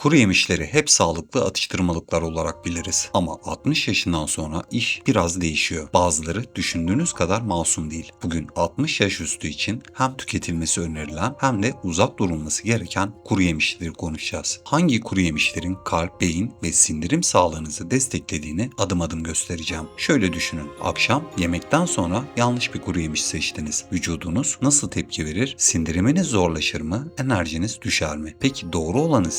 Kuru yemişleri hep sağlıklı atıştırmalıklar olarak biliriz. Ama 60 yaşından sonra iş biraz değişiyor. Bazıları düşündüğünüz kadar masum değil. Bugün 60 yaş üstü için hem tüketilmesi önerilen hem de uzak durulması gereken kuru yemişleri konuşacağız. Hangi kuru yemişlerin kalp, beyin ve sindirim sağlığınızı desteklediğini adım adım göstereceğim. Şöyle düşünün. Akşam yemekten sonra yanlış bir kuru yemiş seçtiniz. Vücudunuz nasıl tepki verir? Sindiriminiz zorlaşır mı? Enerjiniz düşer mi? Peki doğru olanı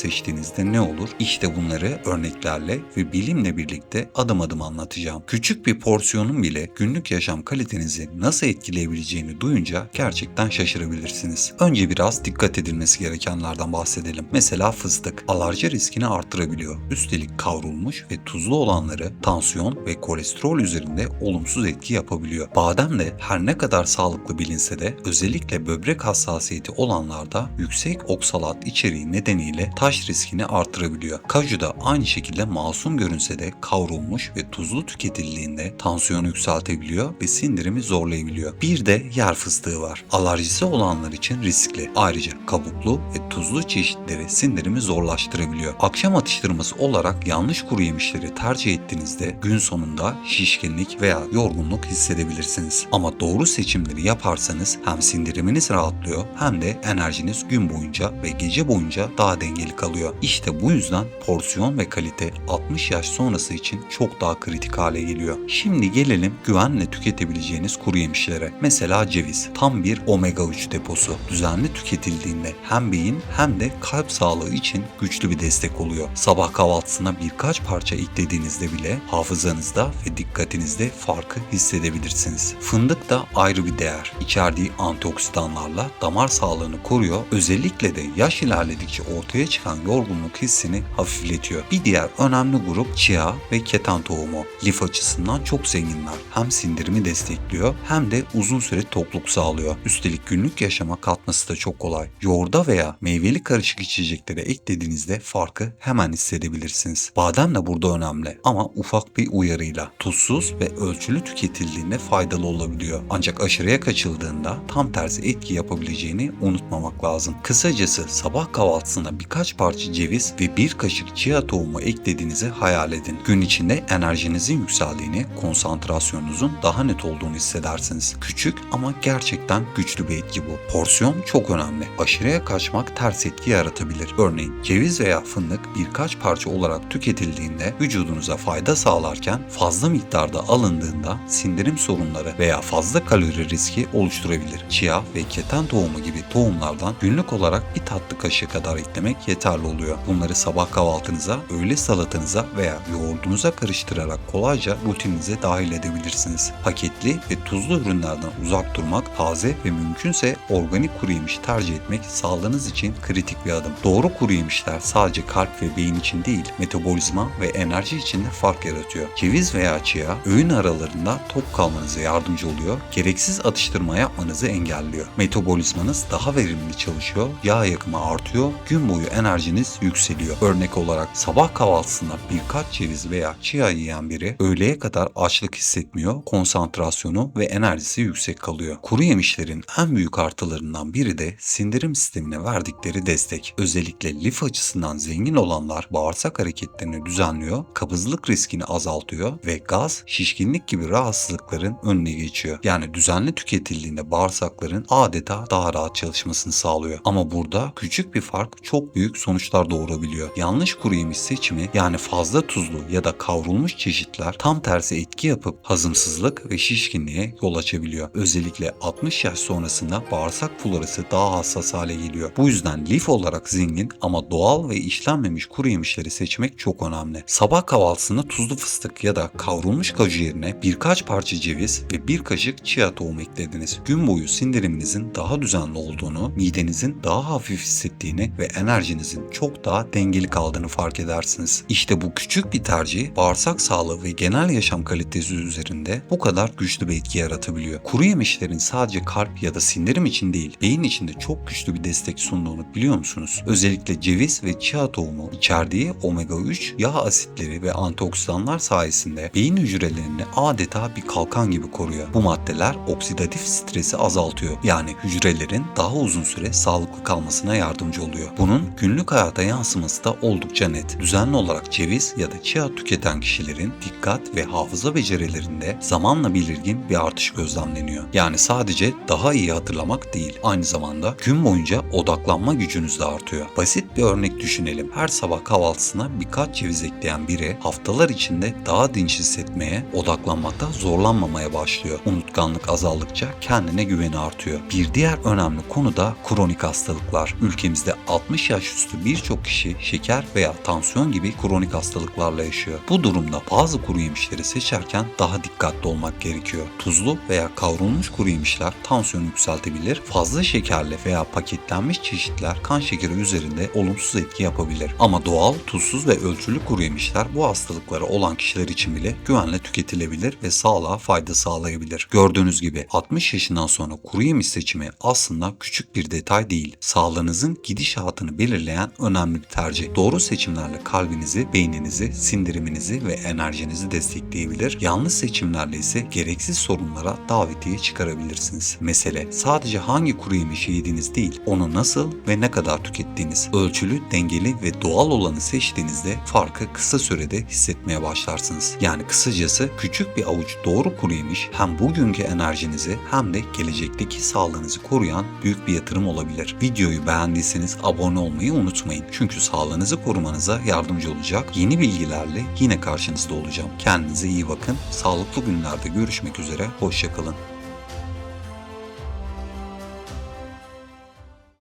seçtiğinizde ne olur? İşte bunları örneklerle ve bilimle birlikte adım adım anlatacağım. Küçük bir porsiyonun bile günlük yaşam kalitenizi nasıl etkileyebileceğini duyunca gerçekten şaşırabilirsiniz. Önce biraz dikkat edilmesi gerekenlerden bahsedelim. Mesela fıstık alerji riskini arttırabiliyor. Üstelik kavrulmuş ve tuzlu olanları tansiyon ve kolesterol üzerinde olumsuz etki yapabiliyor. Badem de her ne kadar sağlıklı bilinse de özellikle böbrek hassasiyeti olanlarda yüksek oksalat içeriği nedeniyle taş riskini artırabiliyor. Kaju da aynı şekilde masum görünse de kavrulmuş ve tuzlu tüketildiğinde tansiyonu yükseltebiliyor ve sindirimi zorlayabiliyor. Bir de yer fıstığı var. Alerjisi olanlar için riskli. Ayrıca kabuklu ve tuzlu çeşitleri sindirimi zorlaştırabiliyor. Akşam atıştırması olarak yanlış kuru yemişleri tercih ettiğinizde gün sonunda şişkinlik veya yorgunluk hissedebilirsiniz. Ama doğru seçimleri yaparsanız hem sindiriminiz rahatlıyor hem de enerjiniz gün boyunca ve gece boyunca daha dengeli kalıyor. İşte bu yüzden porsiyon ve kalite 60 yaş sonrası için çok daha kritik hale geliyor. Şimdi gelelim güvenle tüketebileceğiniz kuru yemişlere. Mesela ceviz tam bir omega 3 deposu. Düzenli tüketildiğinde hem beyin hem de kalp sağlığı için güçlü bir destek oluyor. Sabah kahvaltısına birkaç parça eklediğinizde bile hafızanızda ve dikkatinizde farkı hissedebilirsiniz. Fındık da ayrı bir değer. İçerdiği antioksidanlarla damar sağlığını koruyor. Özellikle de yaş ilerledikçe ortaya çıkan yorgunluk hissini hafifletiyor. Bir diğer önemli grup chia ve keten tohumu. Lif açısından çok zenginler. Hem sindirimi destekliyor hem de uzun süre tokluk sağlıyor. Üstelik günlük yaşama katması da çok kolay. Yoğurda veya meyveli karışık içeceklere eklediğinizde farkı hemen hissedebilirsiniz. Badem de burada önemli ama ufak bir uyarıyla. Tuzsuz ve ölçülü tüketildiğinde faydalı olabiliyor. Ancak aşırıya kaçıldığında tam tersi etki yapabileceğini unutmamak lazım. Kısacası sabah kahvaltısında birkaç parça ceviz ve bir kaşık chia tohumu eklediğinizi hayal edin. Gün içinde enerjinizin yükseldiğini, konsantrasyonunuzun daha net olduğunu hissedersiniz. Küçük ama gerçekten güçlü bir etki bu. Porsiyon çok önemli. Aşırıya kaçmak ters etki yaratabilir. Örneğin ceviz veya fındık birkaç parça olarak tüketildiğinde vücudunuza fayda sağlarken fazla miktarda alındığında sindirim sorunları veya fazla kalori riski oluşturabilir. Chia ve keten tohumu gibi tohumlardan günlük olarak bir tatlı kaşığı kadar eklemek yeterli oluyor. Bunları sabah kahvaltınıza, öğle salatanıza veya yoğurdunuza karıştırarak kolayca rutininize dahil edebilirsiniz. Paketli ve tuzlu ürünlerden uzak durmak, taze ve mümkünse organik kuru yemiş tercih etmek sağlığınız için kritik bir adım. Doğru kuru yemişler sadece kalp ve beyin için değil, metabolizma ve enerji için de fark yaratıyor. Ceviz veya chia öğün aralarında tok kalmanıza yardımcı oluyor, gereksiz atıştırma yapmanızı engelliyor. Metabolizmanız daha verimli çalışıyor, yağ yakımı artıyor, gün boyu enerjiniz yükseliyor. Örnek olarak sabah kahvaltısında birkaç ceviz veya chia yiyen biri öğleye kadar açlık hissetmiyor, konsantrasyonu ve enerjisi yüksek kalıyor. Kuru yemişlerin en büyük artılarından biri de sindirim sistemine verdikleri destek. Özellikle lif açısından zengin olanlar bağırsak hareketlerini düzenliyor, kabızlık riskini azaltıyor ve gaz, şişkinlik gibi rahatsızlıkların önüne geçiyor. Yani düzenli tüketildiğinde bağırsakların adeta daha rahat çalışmasını sağlıyor. Ama burada küçük bir fark çok büyük sonuçlar doğurabiliyor. Yanlış kuru yemiş seçimi yani fazla tuzlu ya da kavrulmuş çeşitler tam tersi etki yapıp hazımsızlık ve şişkinliğe yol açabiliyor. Özellikle 60 yaş sonrasında bağırsak florası daha hassas hale geliyor. Bu yüzden lif olarak zengin ama doğal ve işlenmemiş kuru yemişleri seçmek çok önemli. Sabah kahvaltısında tuzlu fıstık ya da kavrulmuş kaju yerine birkaç parça ceviz ve bir kaşık chia tohumu eklediniz. Gün boyu sindiriminizin daha düzenli olduğunu, midenizin daha hafif hissettiğini ve enerjinizin çok daha dengeli kaldığını fark edersiniz. İşte bu küçük bir tercih bağırsak sağlığı ve genel yaşam kalitesi üzerinde bu kadar güçlü bir etki yaratabiliyor. Kuru yemişlerin sadece kalp ya da sindirim için değil, beyin için de çok güçlü bir destek sunduğunu biliyor musunuz? Özellikle ceviz ve chia tohumu içerdiği omega 3 yağ asitleri ve antioksidanlar sayesinde beyin hücrelerini adeta bir kalkan gibi koruyor. Bu maddeler oksidatif stresi azaltıyor. Yani hücrelerin daha uzun süre sağlıklı kalmasına yardımcı oluyor. Bunun günlük hayata yansıması da oldukça net. Düzenli olarak ceviz ya da chia tüketen kişilerin dikkat ve hafıza becerilerinde zamanla belirgin bir artış gözlemleniyor. Yani sadece daha iyi hatırlamak değil, aynı zamanda gün boyunca odaklanma gücünüz de artıyor. Basit bir örnek düşünelim. Her sabah kahvaltısına birkaç ceviz ekleyen biri haftalar içinde daha dinç hissetmeye, odaklanmakta zorlanmamaya başlıyor. Unutkanlık azaldıkça kendine güveni artıyor. Bir diğer önemli konu da kronik hastalıklar. Ülkemizde 60 yaş üstü birçok kişi şeker veya tansiyon gibi kronik hastalıklarla yaşıyor. Bu durumda bazı kuru yemişleri seçerken daha dikkatli olmak gerekiyor. Tuzlu veya kavrulmuş kuru yemişler tansiyonu yükseltebilir. Fazla şekerli veya paketlenmiş çeşitler kan şekeri üzerinde olumsuz etki yapabilir. Ama doğal, tuzsuz ve ölçülü kuru yemişler bu hastalıkları olan kişiler için bile güvenle tüketilebilir ve sağlığa fayda sağlayabilir. Gördüğünüz gibi 60 yaşından sonra kuru yemiş seçimi aslında küçük bir detay değil. Sağlığınızın gidişatını belirleyen önemli bir tercih. Doğru seçimlerle kalbinizi, beyninizi, sindiriminizi ve enerjinizi destekleyebilir. Yanlış seçimlerle ise gereksiz sorunlara davetiye çıkarabilirsiniz. Mesele sadece hangi kuru yemişi yediğiniz değil, onu nasıl ve ne kadar tükettiğiniz. Ölçülü, dengeli ve doğal olanı seçtiğinizde farkı kısa sürede hissetmeye başlarsınız. Yani kısacası küçük bir avuç doğru kuru yemiş hem bugünkü enerjinizi hem de gelecekteki sağlığınızı koruyan büyük bir yatırım olabilir. Videoyu beğendiyseniz abone olmayı unutmayın. Çünkü sağlığınızı korumanıza yardımcı olacak yeni bilgilerle yine karşınızda olacağım. Kendinize iyi bakın. Sağlıklı günlerde görüşmek üzere. Hoşçakalın.